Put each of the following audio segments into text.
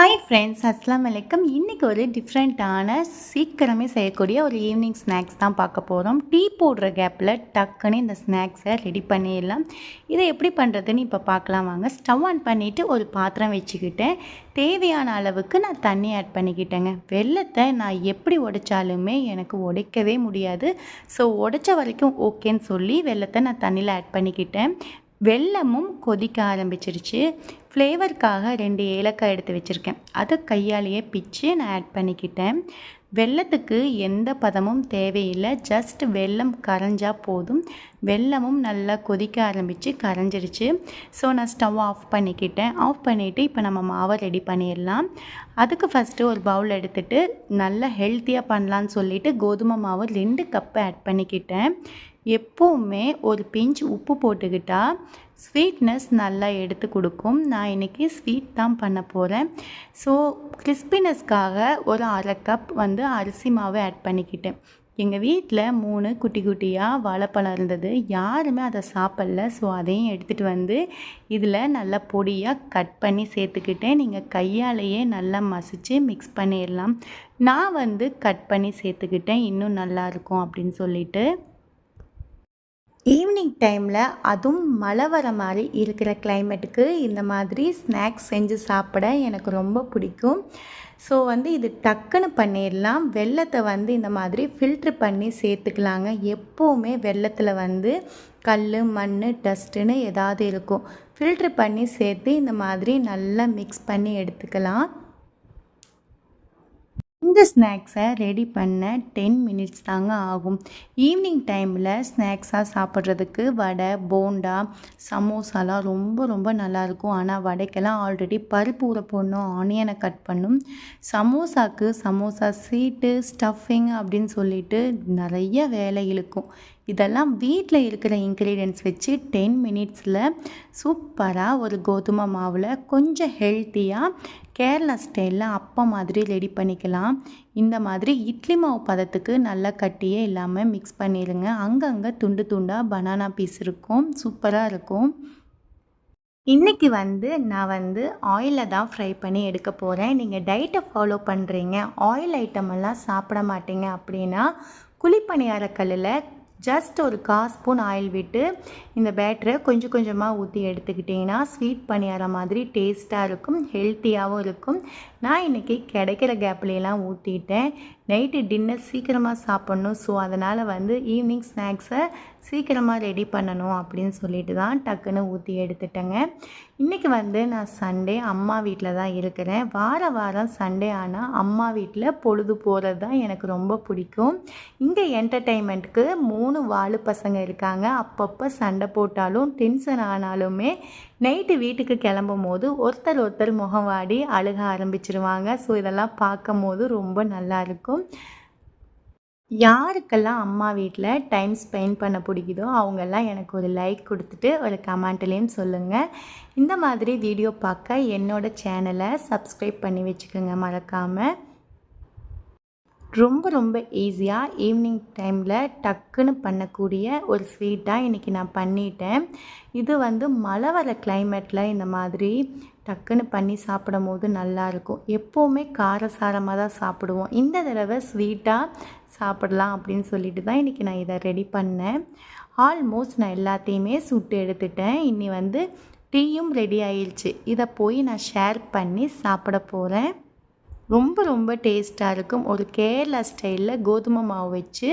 Hi friends அஸ்லாம் வலைக்கம் இன்றைக்கி ஒரு டிஃப்ரெண்ட்டான சீக்கிரமே செய்யக்கூடிய ஒரு ஈவினிங் ஸ்நாக்ஸ் தான் பார்க்க போகிறோம் டீ போடுற கேப்பில் டக்குன்னு இந்த ஸ்நாக்ஸை ரெடி பண்ணிடலாம். இதை எப்படி பண்ணுறதுன்னு இப்போ பார்க்கலாம் வாங்க. ஸ்டவ் ஆன் பண்ணிவிட்டு ஒரு பாத்திரம் வச்சுக்கிட்டேன். தேவையான அளவுக்கு நான் தண்ணி ஆட் பண்ணிக்கிட்டேங்க. வெள்ளத்தை நான் எப்படி உடைச்சாலுமே எனக்கு உடைக்கவே முடியாது. ஸோ உடைச்ச வரைக்கும் ஓகேன்னு சொல்லி வெள்ளத்தை நான் தண்ணியில் ஆட் பண்ணிக்கிட்டேன். வெல்லமும் கொதிக்க ஆரம்பிச்சிருச்சு. ஃப்ளேவருக்காக ரெண்டு ஏலக்காய் எடுத்து வச்சுருக்கேன். அதை கையாலேயே பிச்சு நான் ஆட் பண்ணிக்கிட்டேன். வெள்ளத்துக்கு எந்த பதமும் தேவையில்லை. ஜஸ்ட் வெல்லம் கரைஞ்சால் போதும். வெல்லமும் நல்லா கொதிக்க ஆரம்பித்து கரைஞ்சிருச்சு. ஸோ நான் ஸ்டவ் ஆஃப் பண்ணிக்கிட்டேன். ஆஃப் பண்ணிவிட்டு இப்போ நம்ம மாவை ரெடி பண்ணிடலாம். அதுக்கு ஃபஸ்ட்டு ஒரு பவுல் எடுத்துகிட்டு நல்லா ஹெல்த்தியாக பண்ணலான்னு சொல்லிவிட்டு கோதுமை மாவு ரெண்டு கப்பு ஆட் பண்ணிக்கிட்டேன். எப்போவுமே ஒரு பிஞ்ச் உப்பு போட்டுக்கிட்டால் ஸ்வீட்னஸ் நல்லா எடுத்து கொடுக்கும். நான் இன்றைக்கி ஸ்வீட் தான் பண்ண போகிறேன் ஸோ கிறிஸ்பினஸ்க்காக ஒரு அரை கப் வந்து அரிசி மாவு ஆட் பண்ணிக்கிட்டேன். எங்கள் வீட்டில் மூணு குட்டி குட்டியாக வாழைப்பழம் இருந்தது. யாருமே அதை சாப்பிடல. ஸோ அதையும் எடுத்துகிட்டு வந்து இதில் நல்லா பொடியாக கட் பண்ணி சேர்த்துக்கிட்டேன். நீங்கள் கையாலேயே நல்லா மசித்து மிக்ஸ் பண்ணிடலாம். நான் வந்து கட் பண்ணி சேர்த்துக்கிட்டேன். இன்னும் நல்லாயிருக்கும் அப்படின்னு சொல்லிட்டு. ஈவினிங் டைமில் அதுவும் மழை வர மாதிரி இருக்கிற கிளைமேட்டுக்கு இந்த மாதிரி ஸ்நாக்ஸ் செஞ்சு சாப்பிட எனக்கு ரொம்ப பிடிக்கும். ஸோ வந்து இது டக்குன்னு பண்ணிடலாம். வெள்ளத்தை வந்து இந்த மாதிரி ஃபில்ட்ரு பண்ணி சேர்த்துக்கலாங்க. எப்போவுமே வெள்ளத்தில் வந்து கல் மண் டஸ்ட்டுன்னு ஏதாவது இருக்கும். ஃபில்ட்ரு பண்ணி சேர்த்து இந்த மாதிரி நல்லா மிக்ஸ் பண்ணி எடுத்துக்கலாம். இந்த ஸ்நாக்ஸை ரெடி பண்ண டென் மினிட்ஸ் தாங்க ஆகும். ஈவினிங் டைமில் ஸ்நாக்ஸாக சாப்பிட்றதுக்கு வடை போண்டா சமோசாலாம் ரொம்ப ரொம்ப நல்லாயிருக்கும் ஆனால் வடைக்கெல்லாம் ஆல்ரெடி பருப்பு ஊற போடணும் ஆனியனை கட் பண்ணும். சமோசாக்கு சமோசா ஸ்வீட்டு ஸ்டஃபிங் அப்படின்னு சொல்லிட்டு நிறைய வேலை இழுக்கும். இதெல்லாம் வீட்டில் இருக்கிற இன்க்ரீடியன்ஸ் வச்சு டென் மினிட்ஸில் சூப்பராக ஒரு கோதுமை மாவில் கொஞ்சம் ஹெல்த்தியாக கேரளா ஸ்டைலில் அப்பம் மாதிரி ரெடி பண்ணிக்கலாம். இந்த மாதிரி இட்லி மாவு பதத்துக்கு நல்லா கட்டியே இல்லாமல் மிக்ஸ் பண்ணிடுங்க அங்கங்கே துண்டு துண்டாக பனானா பீஸ் இருக்கும். சூப்பராக இருக்கும். இன்றைக்கி வந்து நான் வந்து ஆயிலில் தான் ஃப்ரை பண்ணி எடுக்க போகிறேன் நீங்கள் டயட்டை ஃபாலோ பண்ணுறீங்க ஆயில் ஐட்டமெல்லாம் சாப்பிட மாட்டீங்க அப்படின்னா குழிப்பணியாரக்கல்லில் ஜஸ்ட் ஒரு கால் ஸ்பூன் ஆயில் விட்டு இந்த பேட்டரை கொஞ்சம் கொஞ்சமாக ஊற்றி எடுத்துக்கிட்டிங்கன்னா ஸ்வீட் பணியாரம் மாதிரி டேஸ்ட்டாக இருக்கும் ஹெல்த்தியாகவும் இருக்கும். நான் இன்றைக்கி கிடைக்கிற கேப்லையெல்லாம் ஊற்றிட்டேன் நைட்டு டின்னர் சீக்கிரமாக சாப்பிட்ணும் ஸோ அதனால் வந்து ஈவினிங் ஸ்நாக்ஸை சீக்கிரமாக ரெடி பண்ணணும் அப்படின்னு சொல்லிட்டு தான் டக்குன்னு ஊற்றி எடுத்துட்டேங்க. இன்றைக்கி வந்து நான் சண்டே அம்மா வீட்டில் தான் இருக்கிறேன். வார வாரம் சண்டே ஆனால் அம்மா வீட்டில் பொழுது போகிறது தான் எனக்கு ரொம்ப பிடிக்கும். இங்கே என்டர்டெயின்மெண்ட்டுக்கு மூணு வாழு பசங்க இருக்காங்க. அப்பப்போ சண்டை போட்டாலும் டென்ஷன் ஆனாலுமே நைட்டு வீட்டுக்கு கிளம்பும் போது ஒருத்தர் ஒருத்தர் முகம் வாடி அழுக ஆரம்பிச்சிருவாங்க. ஸோ இதெல்லாம் பார்க்கும் போது ரொம்ப நல்லாயிருக்கும் யாருக்கெல்லாம் அம்மா வீட்டில் டைம் ஸ்பெண்ட் பண்ண பிடிக்குதோ அவங்கெல்லாம் எனக்கு ஒரு லைக் கொடுத்துட்டு ஒரு கமெண்ட்லேயும் சொல்லுங்கள் இந்த மாதிரி வீடியோ பார்க்க என்னோடய சேனலை சப்ஸ்கிரைப் பண்ணி வச்சுக்கோங்க மறக்காமல் ரொம்ப ரொம்ப ஈஸியாக ஈவினிங் டைமில் டக்குன்னு பண்ணக்கூடிய ஒரு ஸ்வீட்டாக இன்றைக்கி நான் பண்ணிட்டேன். இது வந்து மழை வர கிளைமேட்டில் இந்த மாதிரி டக்குன்னு பண்ணி சாப்பிடும் போது நல்லாயிருக்கும் எப்போவுமே காரசாரமாக தான் சாப்பிடுவோம். இந்த தடவை ஸ்வீட்டாக சாப்பிடலாம் அப்படின்னு சொல்லிட்டு தான் இன்றைக்கி நான் இதை ரெடி பண்ணேன். ஆல்மோஸ்ட் நான் எல்லாத்தையுமே சுட்டு எடுத்துட்டேன். இன்னி வந்து டீயும் ரெடி ஆயிடுச்சு. இதை போய் நான் ஷேர் பண்ணி சாப்பிட போகிறேன் ரொம்ப ரொம்ப டேஸ்ட்டாக இருக்கும். ஒரு கேரளா ஸ்டைலில் கோதுமை மாவு வச்சு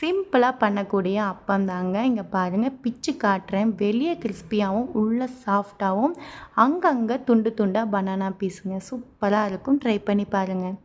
சிம்பிளாக பண்ணக்கூடிய அப்பம் தாங்க. இங்கே பாருங்கள் பிச்சு காட்டுறேன். வெளியே கிறிஸ்பியாகவும் உள்ளே சாஃப்டாகவும் அங்கங்கே துண்டு துண்டாக பனானா பீஸுங்க சூப்பராக இருக்கும். ட்ரை பண்ணி பாருங்கள்